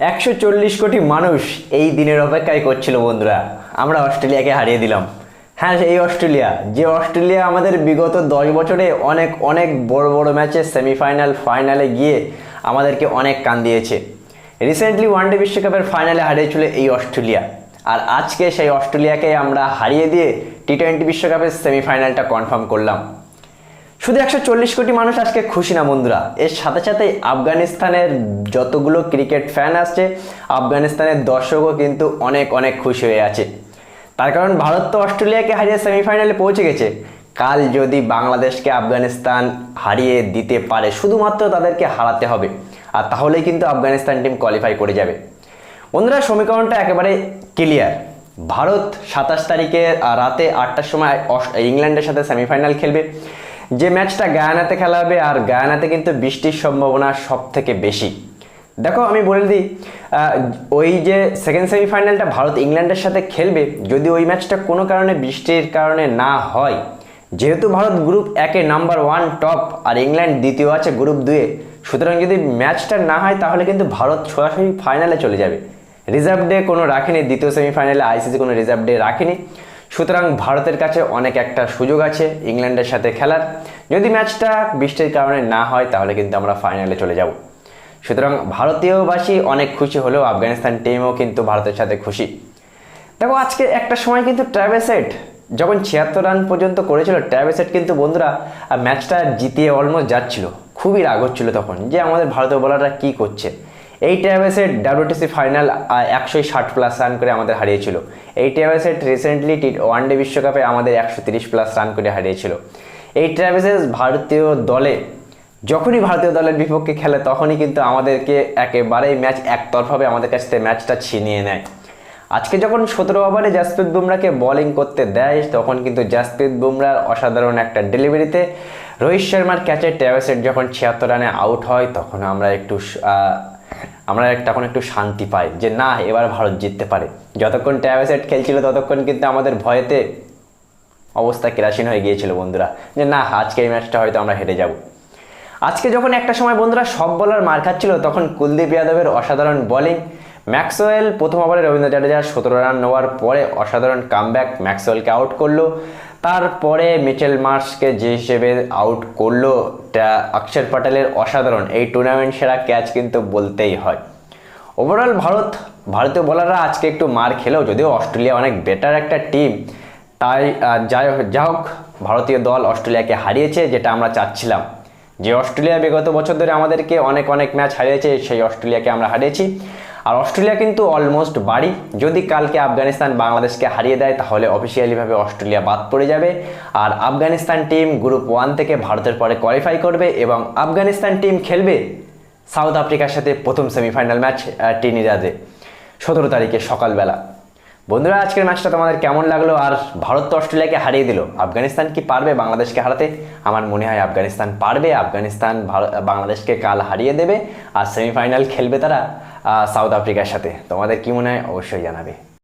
একশো চল্লিশ কোটি মানুষ এই দিনের অপেক্ষায় করছিল বন্ধুরা। আমরা অস্ট্রেলিয়াকে হারিয়ে দিলাম। হ্যাঁ এই অস্ট্রেলিয়া। যে অস্ট্রেলিয়া আমাদের বিগত দশ বছরে অনেক অনেক বড় বড় ম্যাচে সেমিফাইনাল, ফাইনালে গিয়ে আমাদেরকে অনেক কান দিয়েছে। রিসেন্টলি ওয়ানডে বিশ্বকাপের ফাইনালে হারিয়েছিল এই অস্ট্রেলিয়া। আর আজকে সেই অস্ট্রেলিয়াকে আমরা হারিয়ে দিয়ে টি টোয়েন্টি বিশ্বকাপের সেমিফাইনালটা কনফার্ম করলাম। শুধু একশো চল্লিশ কোটি মানুষ আজকে খুশি না, বন্ধুরা। এর সাথে সাথে আফগানিস্তানের যতগুলো ক্রিকেট ফ্যান আসছে, আফগানিস্তানের দর্শকও কিন্তু অনেক অনেক খুশি হয়ে আছে। তার কারণ ভারত তো অস্ট্রেলিয়াকে হারিয়ে সেমিফাইনালে পৌঁছে গেছে। কাল যদি বাংলাদেশকে আফগানিস্তান হারিয়ে দিতে পারে, শুধুমাত্র তাদেরকে হারাতে হবে। আর তাহলেই কিন্তু আফগানিস্তান টিম কোয়ালিফাই করে যাবে। বন্ধুরা, সমীকরণটা একেবারে ক্লিয়ার ভারত সাতাশ তারিখে রাতে আটটার সময় ইংল্যান্ডের সাথে সেমিফাইনাল খেলবে। যে ম্যাচটা গায়ানাতে খেলা হবে আর গায়ানাতে কিন্তু বৃষ্টির সম্ভাবনা সব থেকে বেশি। দেখো, আমি বলে দিই ওই যে সেকেন্ড সেমিফাইনালটা ভারত ইংল্যান্ডের সাথে খেলবে, যদি ওই ম্যাচটা কোনো কারণে বৃষ্টির কারণে না হয়। যেহেতু ভারত গ্রুপ একে নাম্বার ওয়ান টপ আর ইংল্যান্ড দ্বিতীয় আছে গ্রুপ দুয়ে। সুতরাং যদি ম্যাচটা না হয়, তাহলে কিন্তু ভারত সরাসরি ফাইনালে চলে যাবে। রিজার্ভ ডে কোনো রাখেনি, দ্বিতীয় সেমিফাইনালে আইসিসি কোনো রিজার্ভ ডে রাখেনি। সুতরাং ভারতের কাছে অনেক একটা সুযোগ আছে, ইংল্যান্ডের সাথে খেলার। যদি ম্যাচটা বৃষ্টির কারণে না হয়, তাহলে কিন্তু আমরা ফাইনালে চলে যাব। সুতরাং ভারতীয়বাসী অনেক খুশি হলেও আফগানিস্তান টিমও কিন্তু ভারতের সাথে খুশি। দেখো, আজকে একটা সময় কিন্তু ট্র্যাভেসেট যখন ছিয়াত্তর রান পর্যন্ত করেছিল ট্র্যাভেসেট কিন্তু বন্ধুরা ম্যাচটা জিতিয়ে অলমোস্ট যাচ্ছিল। খুবই রাগ হচ্ছিল তখন যে আমাদের ভারতীয় বোলাররা কী করছে। এই ট্র্যাভেসেট ডাব্লিউটিসি ফাইনাল একশোই ষাট প্লাস রান করে আমাদের হারিয়েছিল। এই ট্র্যাভেসেট রিসেন্টলি টি ওয়ানডে বিশ্বকাপে আমাদের একশো তিরিশ প্লাস রান করে হারিয়েছিল। এই ট্র্যাভেসেস ভারতীয় দলে, যখনই ভারতীয় দলের বিপক্ষে খেলে, তখনই কিন্তু আমাদেরকে একেবারেই ম্যাচ একতরফাভাবে আমাদের কাছ থেকে ম্যাচটা ছিনিয়ে নেয়। আজকে যখন সতেরো ওভারে জাসপ্রীত বুমরাকে বোলিং করতে দেয়, তখন কিন্তু জাসপ্রীত বুমরার অসাধারণ একটা ডেলিভারিতে রোহিত শর্মার ক্যাচে ট্যাভেসেট যখন ছিয়াত্তর রানে আউট হয়, তখন আমরা একটু আমরা একটা এখন একটু শান্তি পাই যে না, এবার ভারত জিততে পারে। যতক্ষণ ট্যাবেসেট খেলছিল, ততক্ষণ কিন্তু আমাদের ভয়েতে অবস্থা কেরাসিন হয়ে গিয়েছিল বন্ধুরা। যে না, আজকে এই ম্যাচটা হয়তো আমরা হেরে যাব। আজকে যখন একটা সময় বন্ধুরা সব বলার মার খাচ্ছিল, তখন কুলদীপ যাদবের অসাধারণ বোলিং ম্যাক্সওয়েল, প্রথম ওভারে রবীন্দ্র জাডেজা সতেরো রান নেওয়ার পরে অসাধারণ কামব্যাক ম্যাক্সওয়েলকে আউট করল। তারপরে মিচেল মার্সকে যে হিসেবে আউট করল অক্ষর প্যাটেলের অসাধারণ। এই টুর্নামেন্ট সেরা ক্যাচ কিন্তু বলতেই হয়। ওভারঅল ভারত, ভারতীয় বোলাররা আজকে একটু মার খেলেও যদিও অস্ট্রেলিয়া অনেক বেটার একটা টিম তাই যাই যা হোক, ভারতীয় দল অস্ট্রেলিয়াকে হারিয়েছে, যেটা আমরা চাচ্ছিলাম। যে অস্ট্রেলিয়া বিগত বছর ধরে আমাদেরকে অনেক অনেক ম্যাচ হারিয়েছে, সেই অস্ট্রেলিয়াকে আমরা হারিয়েছি। আর অস্ট্রেলিয়া কিন্তু অলমোস্ট বাড়ি। যদি কালকে আফগানিস্তান বাংলাদেশকে হারিয়ে দেয়, তাহলে অফিসিয়ালিভাবে অস্ট্রেলিয়া বাদ পড়ে যাবে। আর আফগানিস্তান টিম গ্রুপ ওয়ান থেকে ভারতের পরে কোয়ালিফাই করবে এবং আফগানিস্তান টিম খেলবে সাউথ আফ্রিকার সাথে প্রথম সেমিফাইনাল ম্যাচ টিনিরাজে সতেরো তারিখে সকালবেলা। বন্ধুরা, আজকের ম্যাচটা তোমাদের কেমন লাগল? আর ভারত তো অস্ট্রেলিয়াকে হারিয়ে দিল। আফগানিস্তান কি পারবে বাংলাদেশকে হারাতে? আমার মনে হয় আফগানিস্তান পারবে। আফগানিস্তান বাংলাদেশকে কাল হারিয়ে দেবে। আর সেমিফাইনাল খেলবে তারা সাউথ আফ্রিকার সাথে। তোমাদের কি মনে হয়? অবশ্যই জানাবে।